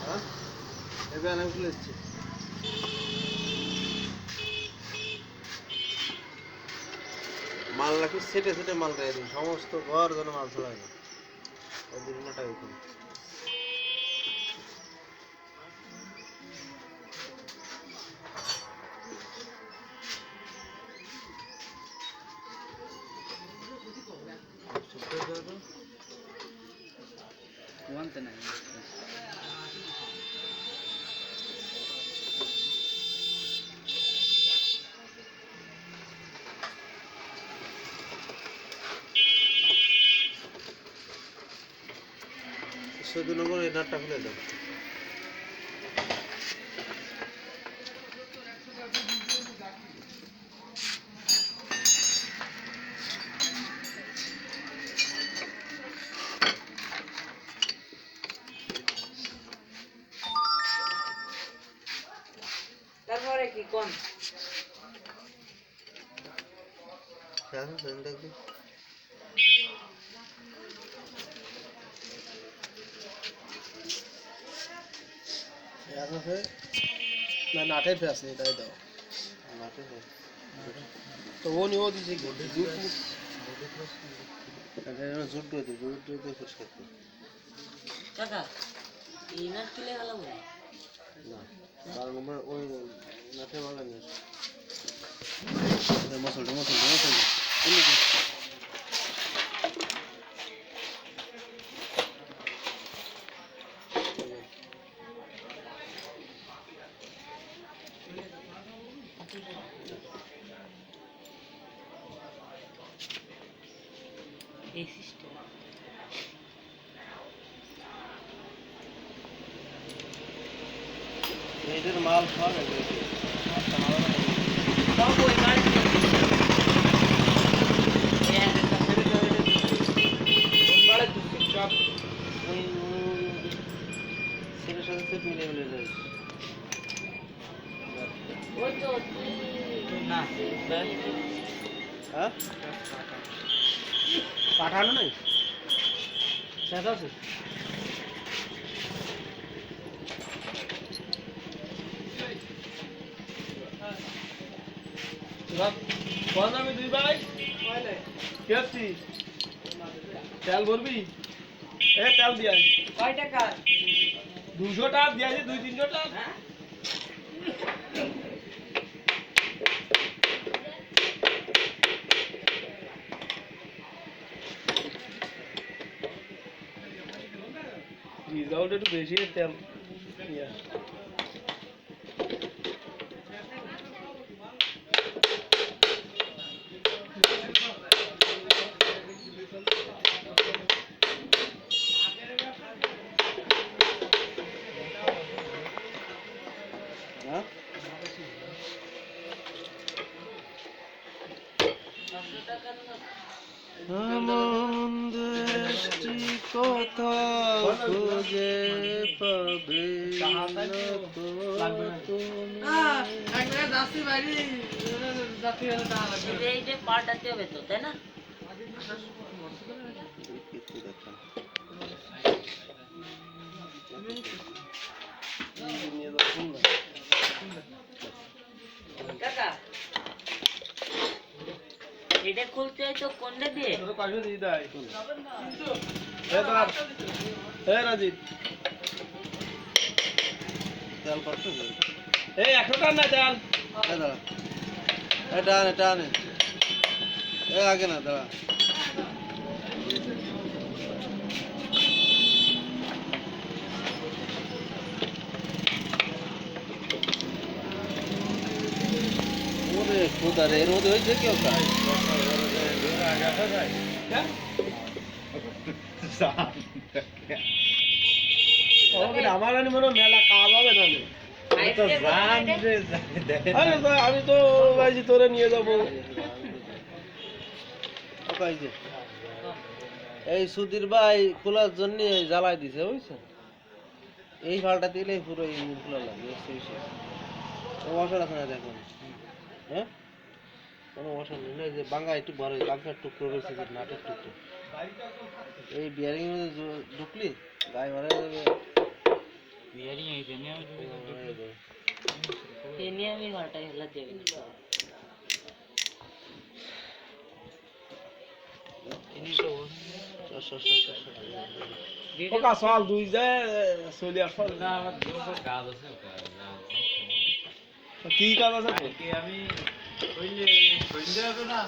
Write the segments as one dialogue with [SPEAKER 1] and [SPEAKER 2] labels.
[SPEAKER 1] হ্যাঁ? এবার এসছি মাল রাখি সেটে সেটে মাল রেখে দিন। সমস্ত ঘর যেন মাল ছড়ায় না। ওই টাকা দিন
[SPEAKER 2] ওয়ানতে নাই।
[SPEAKER 1] সৈদনগর এই নাটটা খুলে দাও।
[SPEAKER 3] কি কোন
[SPEAKER 1] খেয়াল আছে দেখবি
[SPEAKER 4] পেঁয়াজ আছে না নাটের পেঁয়াজ নেই তাই দাও
[SPEAKER 1] নাটে
[SPEAKER 4] তো ও নিয়েও দিছে কি জুট মুট
[SPEAKER 1] জুট দিয়ে দিই জুট দিয়ে দিয়ে পরিষ্কার করি
[SPEAKER 3] কাকা এই নাট খুলে গেল বলে
[SPEAKER 1] না কারণ ওই নাটে মালা নিয়ে
[SPEAKER 4] মশলটা মশলটা মশলটা
[SPEAKER 3] এই সিস্টেম
[SPEAKER 1] এইটার মাল সব একদম
[SPEAKER 3] সব ওই বাড়িতে এই একটা ছেড়ে দাও, এটা দিয়ে।
[SPEAKER 1] ওই ছেলের সাথে মিলে মিলে যায়
[SPEAKER 3] ওই তো
[SPEAKER 2] না
[SPEAKER 1] হ্যাঁ?
[SPEAKER 4] পাঠানো নাই? সেটা আছে।
[SPEAKER 5] আমি দুই ভাই? কেছি তেল ভরবি? এ তেল দিয়া
[SPEAKER 3] কয় টাকা
[SPEAKER 5] দুশো টাকা দিয়েছি দুই তিনশো টাকা।
[SPEAKER 3] হ্যাঁ?
[SPEAKER 5] রিজাল্ট একটু বেশি তেল। ইয়া।
[SPEAKER 3] পাল্টাতে হবে তো তাই না কাকা এটা খুলতে হয় তো কোনটা দিয়ে
[SPEAKER 5] এ রাজিত
[SPEAKER 1] তেল কত
[SPEAKER 5] এই একশো টাকা না তেল
[SPEAKER 1] এ দাঁড়া এ টানে টানে এ আগে না দাঁড়া ওরে খোদা রে এর মধ্যে হয়েছে কি ওটা
[SPEAKER 5] হ্যাঁ? আমার মনে মেলা কাজ হবে না রে। আরে তো আমি তো ভাইজি তোরে নিয়ে যাব।
[SPEAKER 1] এই এই সুধীর ভাই খোলার জন্য জ্বালাই দিছে বুঝছেন? এই ফালটা দিলে পুরো ইঞ্জিন খোলা লাগে মশলা আছে না দেখুন? হ্যাঁ? কোনো অসুবিধা নেই। যে বাঙ্গা একটু বড় বাঙ্গার টুকরো রয়েছে নাটের টুকরো। এই বিয়ারিং ঢুকলি? গায়ে মারা যাবে
[SPEAKER 2] বিয়ারিং হইছে নি আমি
[SPEAKER 1] মারা
[SPEAKER 3] নিয়ে আমি ঘরটা হেলা দেবে
[SPEAKER 1] চল, চল, চল, চল, চল।
[SPEAKER 5] ওকা সল দুই যায় চলি আসল
[SPEAKER 2] না আমার কাজ আছে
[SPEAKER 5] কি কাজ আছে
[SPEAKER 2] আমি কইলে কইলে না।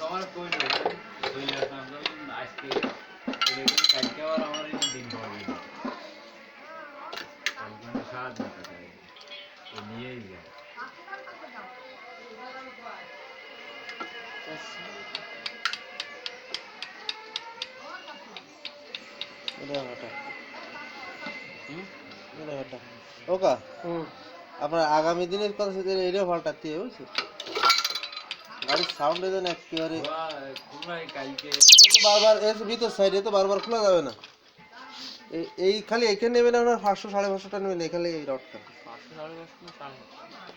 [SPEAKER 2] তোমার কইলে
[SPEAKER 1] ওকা?
[SPEAKER 5] হুম।
[SPEAKER 1] আপনার আগামী দিনের কথা শুধু এটাও পাল্টাতে হবে বুঝছ গাড়ির সাউন্ড যেন একেবারে বারবার এর ভিতর সাইডে তো বারবার খোলা যাবে না। এই- খালি এখানে নেবেন আপনার পাঁচশো সাড়ে পাঁচশোটা নেবেন এখানে এই রডটা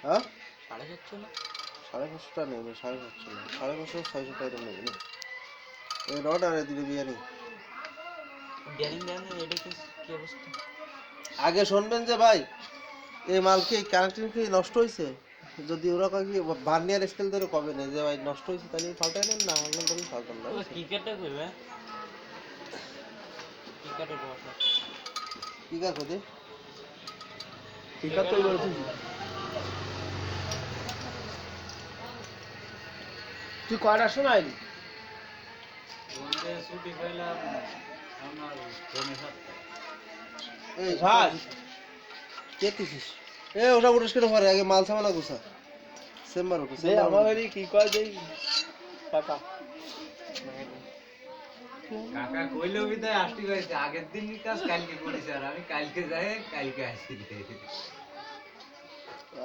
[SPEAKER 1] হ্যাঁ?
[SPEAKER 3] সাড়ে
[SPEAKER 1] পাঁচশোটা নেবেন সাড়ে পাঁচশো সাড়ে পাঁচশো ছয়শো টাকা নেবেন। এই রড আর বিয়ারিং
[SPEAKER 3] বিয়ারিং
[SPEAKER 1] আগে শুনবেন যে ভাই এই মাল কি কানেকশন কি নষ্ট হয়েছে যদি ওরা কয় কি বার্নিয়ার স্কেল ধরে কবে নেই যে ভাই নষ্ট হয়েছে তাহলে নেন না অন্য না
[SPEAKER 3] কি কাটে কইবে কি কাটে বসা
[SPEAKER 1] ঠিক আছে দে
[SPEAKER 5] তুই কয়টার সময়
[SPEAKER 2] ছুটি
[SPEAKER 1] এই
[SPEAKER 5] ভাই
[SPEAKER 1] কে দিছিস এ ওটা উঠেস কেন পরে আগে মাল সামানা গুছা চেম্বার উঠে
[SPEAKER 5] যে আমার এই কি কয় দেই? টাকা।
[SPEAKER 2] কাকা কইলো বিদায় আসতে কইছে আগের দিন কাজ? কালকে করেছে আর আমি কালকে যাই কালকে আসি।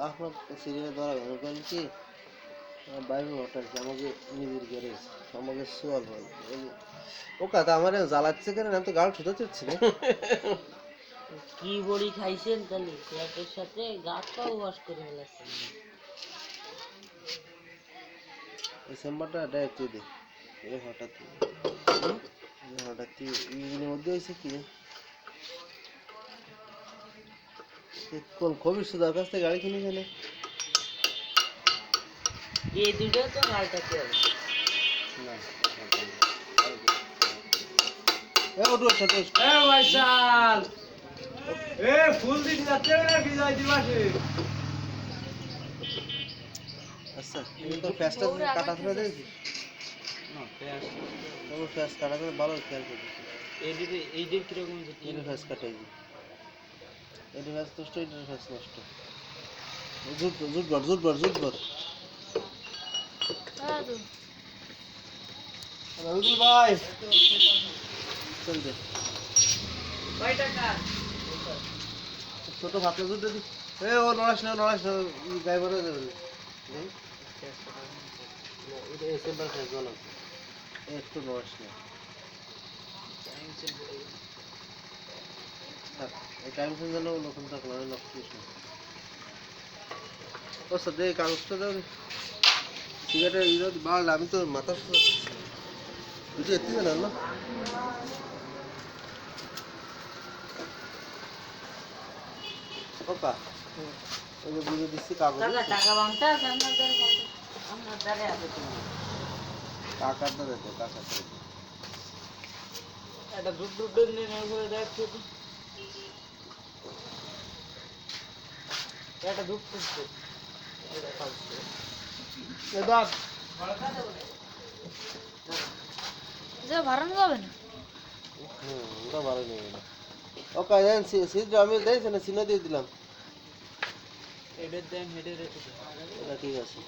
[SPEAKER 1] আপনার সিরিয়ালে ধরা গেল কারণ কি বাইরে হঠাৎ আমাকে নিজের গ্যারেজ আমাকে সোয়াল হয়। ও কাকা আমার জ্বালাচ্ছে কেন? আমি তো গাল ছুতে চাচ্ছি না।
[SPEAKER 3] কি বড়ি খাইছেন তাহলে পেঁয়াজের সাথে গাছটাও ওয়াশ করে ফেলাচ্ছেন
[SPEAKER 1] এই চেম্বারটা ডাইরেক্ট তুই দে। এ হঠাৎ হঠাৎ ইঞ্জিনের মধ্যে হয়েছে কি? কোন সুদার কাছ থেকে গাড়ি কিনে কেনে
[SPEAKER 3] এই দুটো তো মালটা কি হবে
[SPEAKER 1] না আচ্ছা তুমি তো ফ্যাসটা কাটা ফেলে দিয়েছি
[SPEAKER 3] না পেঁয়াজ
[SPEAKER 1] তবে ফ্যাস কাটা করে ভালো খেয়াল করি
[SPEAKER 3] এই দিকে এই দিকে কীরকম যে
[SPEAKER 1] এটার ফ্যাস কাটাই দিই এটার ফ্যাস নষ্ট। ফ্যাস জুট জুট বর জুট বর জুট বর রবিদুল ভাই। চল দে ছোট ভাতটা জুট দে এ ও নড়াস না নড়াস না গায়ে ভরে দেবে না এটা এসে বার খাই জল একটু নড়াস না এই টাইম সেন্স যেন নতুন থাকল আমি নষ্ট না। ও স্যার দে কাগজটা দাও সিগারেটের ইয়ে বাড়ল আমি তো মাথা বুঝে এত্তি না? ওকা ওই যে বুঝে দিচ্ছি কাগজ।
[SPEAKER 3] টাকা টাকা বাংটা আছে আপনার দ্বারে কত? আপনার দ্বারে আছে তুমি
[SPEAKER 1] কাকারটা দেখো কাকারটা দেখো।
[SPEAKER 3] একটা দুধ দুধ নিয়ে দেখছ তো একটা। দুধ খাচ্ছে
[SPEAKER 5] এ
[SPEAKER 1] হুম ওটা ভালো নেই এটা ওকা দেন আমি দিয়েছি না চিহ্ন দিয়ে দিলাম।
[SPEAKER 3] হেডের দেন হেডের
[SPEAKER 1] ওটা ঠিক আছে।